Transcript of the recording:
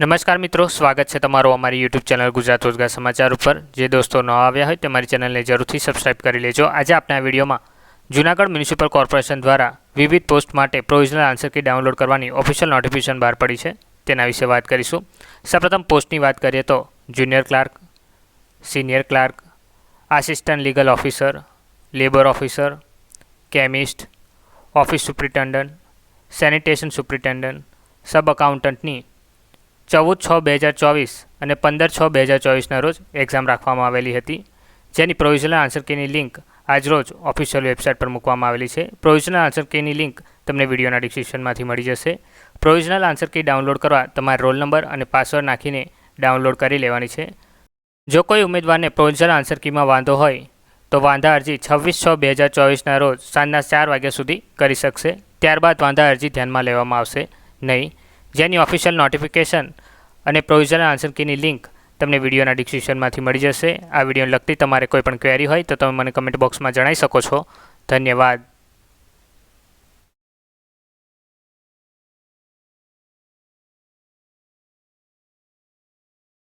નમસ્કાર મિત્રો, સ્વાગત છે તમારું અમારી યુટ્યુબ ચેનલ ગુજરાત રોજગાર સમાચાર ઉપર. જે દોસ્તો ન આવ્યા હોય તે મારી ચેનલને જરૂરથી સબસ્ક્રાઇબ કરી લેજો. આજે આપણે આ વિડીયોમાં જૂનાગઢ મ્યુનિસિપલ કોર્પોરેશન દ્વારા વિવિધ પોસ્ટ માટે પ્રોવિઝનલ આન્સર કી ડાઉનલોડ કરવાની ઓફિશિયલ નોટિફિકેશન બહાર પડી છે. તેના વિશે વાત કરીશું. સૌપ્રથમ પોસ્ટની વાત કરીએ તો junior clerk senior clerk assistant legal officer labour officer chemist office superintendent sanitation superintendent sub અકાઉન્ટન્ટની ચૌદ છ બે હજાર ચોવીસ અને પંદર છ બે હજાર ચોવીસના રોજ એક્ઝામ રાખવામાં આવેલી હતી. જેની પ્રોવિઝનલ આન્સર કીની લિંક આજરોજ ઓફિશિયલ વેબસાઇટ પર મૂકવામાં આવેલી છે. પ્રોવિઝનલ આન્સર કીની લિંક તમને વિડીયોના ડિસ્ક્રિપ્શનમાંથી મળી જશે. પ્રોવિઝનલ આન્સર કી ડાઉનલોડ કરવા તમારા રોલ નંબર અને પાસવર્ડ નાખીને ડાઉનલોડ કરી લેવાની છે. જો કોઈ ઉમેદવારને પ્રોવિઝનલ આન્સર કીમાં વાંધો હોય, તો વાંધા અરજી છવ્વીસ છ બે હજાર ચોવીસના રોજ સાંજના ચાર વાગ્યા સુધી કરી શકશે. ત્યારબાદ વાંધા અરજી ધ્યાનમાં લેવામાં આવશે. નહીં જેની ઓફિશિયલ નોટિફિકેશન અને પ્રોવિઝનલ આન્સર કીની લિંક તમને વિડીયોના ડિસ્ક્રિપ્શનમાંથી મળી જશે. આ વિડીયોને લગતી તમારે કોઈ પણ ક્વેરી હોય તો તમે મને કમેન્ટ બોક્સમાં જણાવી શકો છો. ધન્યવાદ.